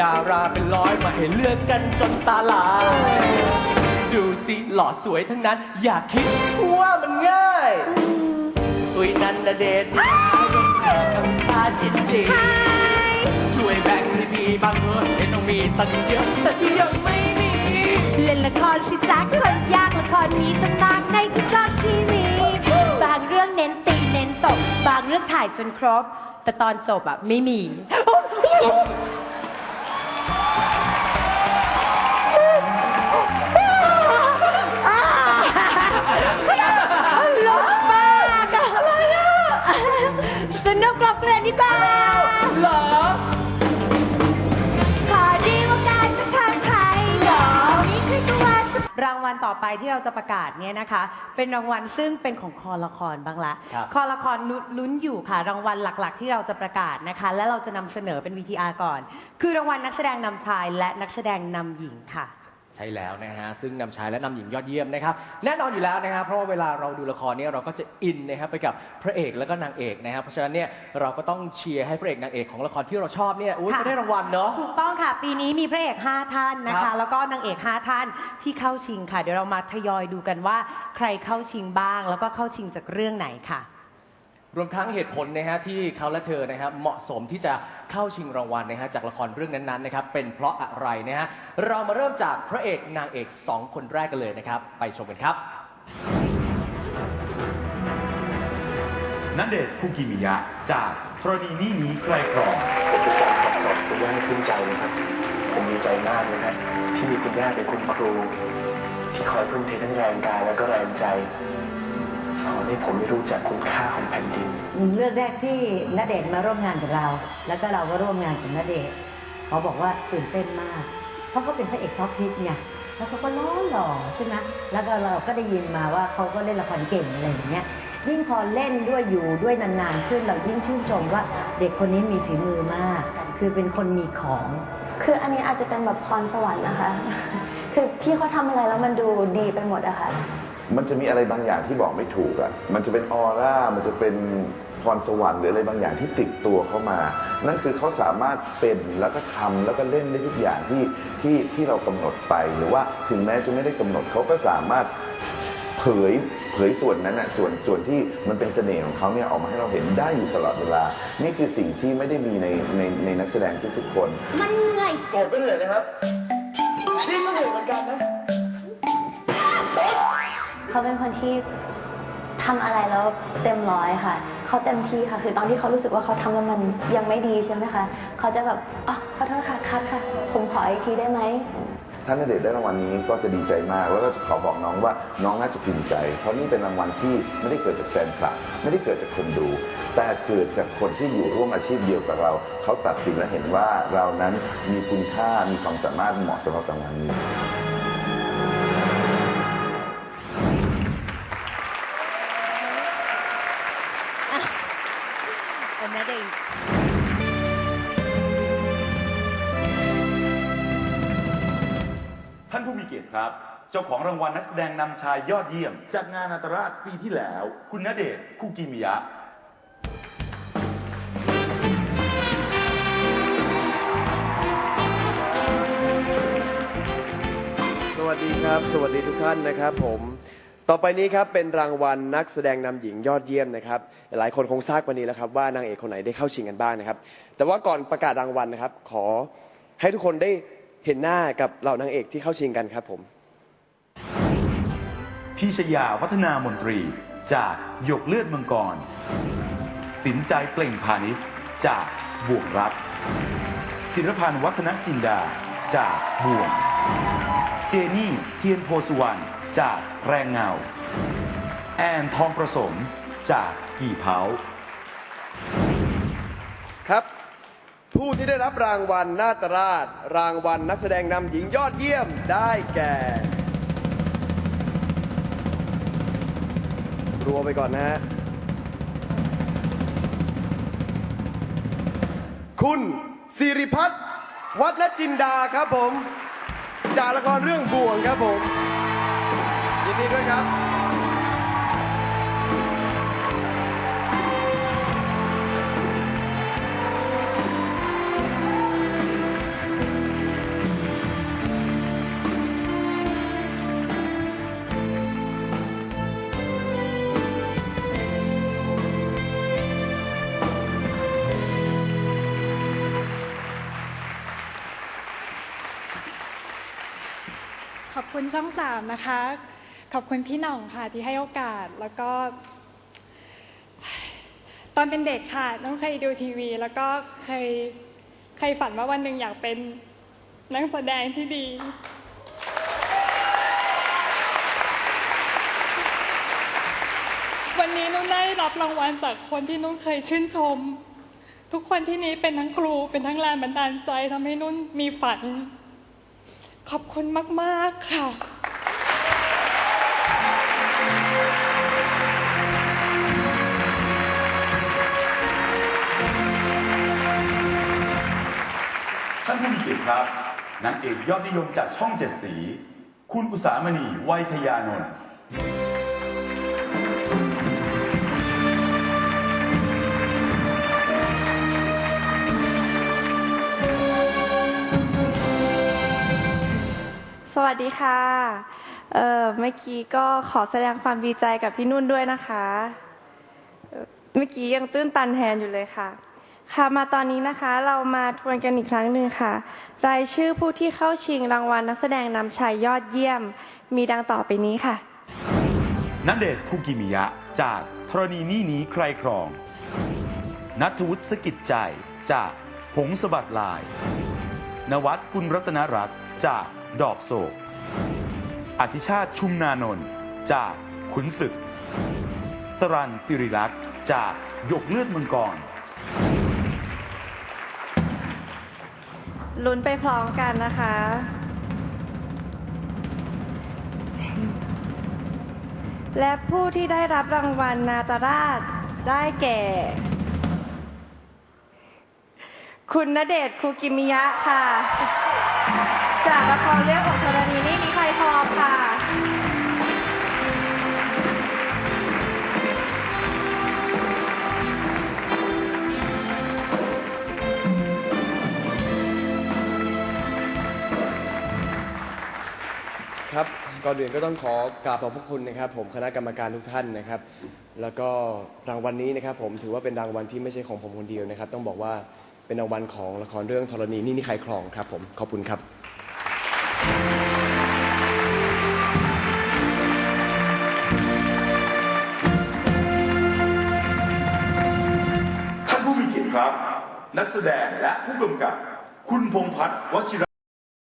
ดาราเป็นร้อยมาให้เลือกกันจนตาลายดูสิหล่อสวยทั้งนั้น อย่าคิดว่ามันง่ายอุ้ยนันนะเดชน์ทำตาชิดดีช่วยแบ่งให้พี่บ้างเถอะเห็นต้องมีตั้งเยอะแต่ยังไม่มี เล่นละครสิจ๊ะคนยากละครมีตั้งมากในทุกช่องทีวีบางเรื่องเน้นตีเน้นตบบางเรื่องถ่ายจนครบ แต่ตอนจบอะไม่มี ต่อไปที่เราจะประกาศเนี่ยนะคะ เป็นรางวัลซึ่งเป็นของคอละครบ้างละครับ คอละครลุ้นลุ้นอยู่ค่ะ รางวัลหลักๆ ที่เราจะประกาศนะคะ และเราจะนำเสนอเป็น VTR ก่อน คือรางวัลนักแสดงนำชายและนักแสดงนำหญิงค่ะ ใช่แล้วนะฮะซึ่งนำชายและนำหญิงยอดเยี่ยมนะครับ แน่นอนอยู่แล้วนะครับ เพราะว่าเวลาเราดูละครเนี่ยเราก็จะอินนะครับไปกับพระเอกแล้วก็นางเอกนะครับเพราะฉะนั้นเนี่ยเราก็ต้องเชียร์ให้พระเอกนางเอกของละครที่เราชอบเนี่ยอุ้ยค่ะจะได้รางวัลเนาะ ถูกต้องค่ะ ปีนี้มีพระเอก 5 ท่านนะครัคะ บแล้วก็นางเอก 5 ท่านที่เข้าชิงค่ะ เดี๋ยวเรามาทยอยดูกันว่า ใครเข้าชิงบ้าง แล้วก็เข้าชิงจากเรื่องไหนค่ะ รวมทั้งเหตุผลนะฮะที่เขาและเธอนะครับเหมาะสมที่จะเข้าชิงรางวัลนะฮะจากละครเรื่องนั้นๆนะครับเป็นเพราะอะไรนะฮะเรามาเริ่มจากพระเอกนางเอกสองคนแรกกันเลยนะครับไปชมกันครับนันเดชน์คุกิมิยะจากธรณีนี่นี้ใครครองผมเป็นจากคำสอนคุณย่าให้ภูมิใจเลยครับผมดีใจมากเลยครับที่มีคุณย่าเป็นคุณครู ที่คอยทุ่มเททั้งแรงกายแล้วก็แรงใจ สอนให้ผมได้รู้จักคุณค่าของแผ่นดิน เรื่องแรกที่ณเดชน์มาร่วมงานกับเรา แล้วก็เราก็ร่วมงานกับณเดชน์เขาบอกว่าตื่นเต้นมาก เพราะเขาเป็นพระเอกท็อปฮิตไงแล้วเขาก็ล้อหล่อใช่ไหมแล้วก็เราก็ได้ยินมาว่าเขาก็เล่นละครเก่งอะไรอย่างเงี้ยยิ่งพอเล่นด้วยอยู่ด้วยนานๆขึ้นเรายิ่งชื่นชมว่าเด็กคนนี้มีฝีมือมาก คือเป็นคนมีของ คืออันนี้อาจจะเป็นแบบพรสวรรค์นะคะ คือพี่เขาทำอะไรแล้วมันดูดีไปหมดอะค่ะ มันจะมีอะไรบางอย่างที่บอกไม่ถูกอะ มันจะเป็นออร่า มันจะเป็นพรสวรรค์หรืออะไรบางอย่างที่ติดตัวเข้ามา นั่นคือเขาสามารถเป็นแล้วก็ทำแล้วก็เล่นได้ทุกอย่างที่ที่ที่เรากำหนดไป หรือว่าถึงแม้จะไม่ได้กำหนดเขาก็สามารถเผยเผยส่วนนั้นอะส่วนส่วนที่มันเป็นเสน่ห์ของเขาเนี่ยออกมาให้เราเห็นได้อยู่ตลอดเวลา นี่คือสิ่งที่ไม่ได้มีในในในนักแสดงทุกๆคน มันเหนื่อยผมก็เหนื่อยนะครับนี่ก็เหนื่อยเหมือนกันนะ เขาเป็นคนที่ทำอะไรแล้วเต็มร้อยค่ะ เขาเต็มที่ค่ะ คือตอนที่เขารู้สึกว่าเขาทำแล้วมันยังไม่ดีใช่ไหมคะ เขาจะแบบอ๋อขอโทษค่ะคัดค่ะ ผมขออีกทีได้ไหม ถ้าณเดชน์ได้รางวัลนี้ก็จะดีใจมาก แล้วก็จะขอบอกน้องว่าน้องน่าจะภูมิใจ เพราะนี่เป็นรางวัลที่ไม่ได้เกิดจากแฟนคลับ ไม่ได้เกิดจากคนดู แต่เกิดจากคนที่อยู่ร่วมอาชีพเดียวกับเรา เขาตัดสินและเห็นว่าเรานั้นมีคุณค่า มีความสามารถเหมาะสำหรับรางวัลนี้ ท่านผู้มีเกียรติครับ เจ้าของรางวัลนักแสดงนำชายยอดเยี่ยม จากงานนาตราชปีที่แล้ว คุณณเดชน์คุกิมิยะ สวัสดีครับ สวัสดีทุกท่านนะครับผม ต่อไปนี้ครับเป็นรางวัลนักแสดงนำหญิงยอดเยี่ยมนะครับ หลายคนคงทราบวันนี้แล้วครับว่านางเอกคนไหนได้เข้าชิงกันบ้างนะครับ แต่ว่าก่อนประกาศรางวัลนะครับ ขอให้ทุกคนได้ เห็นหน้ากับเหล่านางเอกที่เข้าชิงกันครับผมพีชยาวัฒนามนตรี จากหยกเลือดมังกร สินใจเปล่งพาณิชย์จากบ่วงรัก ศิรพันธ์วัฒนจินดา จากบ่วง เจนี่เทียนโพสุวรรณจากแรงเงา แอนทองประสมจากกี่เผา ครับ ผู้ที่ได้รับรางวัลนาตราช รางวัลนักแสดงนำหญิงยอดเยี่ยมได้แก่ รัวไปก่อนนะฮะ คุณสิริพัฒน์วัฒนจินดาครับผม จากละครเรื่องบ่วงครับผม ยินดีด้วยครับ ขอบคุณช่องสามนะคะ ขอบคุณพี่หน่องค่ะที่ให้โอกาสแล้วก็ ตอนเป็นเด็กค่ะน้องเคยดูทีวี แล้วก็เคยเคยฝันว่าวันหนึ่งอยากเป็นนักแสดงที่ดี วันนี้นุ่นได้รับรางวัลจากคนที่นุ่นเคยชื่นชม ทุกคนที่นี้เป็นทั้งครูเป็นทั้งแรงบันดาลใจทำให้นุ่นมีฝัน ขอบคุณมาก ๆ ค่ะ ท่านผู้มีเกียรติครับนางเอกยอดนิยมจากช่องเจ็ดสี คุณอุสามณีไวยทยานนท์ วัสดีค่ะ เอ่อ เมื่อกี้ก็ขอแสดงความดีใจกับพี่นุ่นด้วยนะคะ เมื่อกี้ยังตื้นตันแทนอยู่เลยค่ะ ค่ะ มาตอนนี้นะคะเรามาทวนกันอีกครั้งหนึ่งค่ะ รายชื่อผู้ที่เข้าชิงรางวัลนักแสดงนำชายยอดเยี่ยม มีดังต่อไปนี้ค่ะณเดชน์คุกิมิยะจากธรณีนี่นี้ใครครอง นัทวุฒิสกิจใจจากหงสะบัดลาย นวัดกุลรัตนรัตน์จาก ดอกโศก อธิชาติชุมนานนท์จากขุนศึก สรันสิริลักษ์จากหยกเลือดมังกร ลุ้นไปพร้อมกันนะคะ และผู้ที่ได้รับรางวัลนาตราชได้แก่ คุณณเดชน์คูกิมิยะค่ะ ละครเรื่องอกธรณีนี่มีใครพอค่ะ ครับก่อนอื่นก็ต้องขอกราบขอบพระคุณนะครับ ผมคณะกรรมการทุกท่านนะครับ แล้วก็รางวัลนี้นะครับ ผมถือว่าเป็นรางวัลที่ไม่ใช่ของผมคนเดียวนะครับ ต้องบอกว่าเป็นรางวัลของละครเรื่องธรณีนี่นี่ใครครองครับ ผมขอบคุณครับ นักแสดงและผู้กำกับ คุณพงพัฒน์วชิร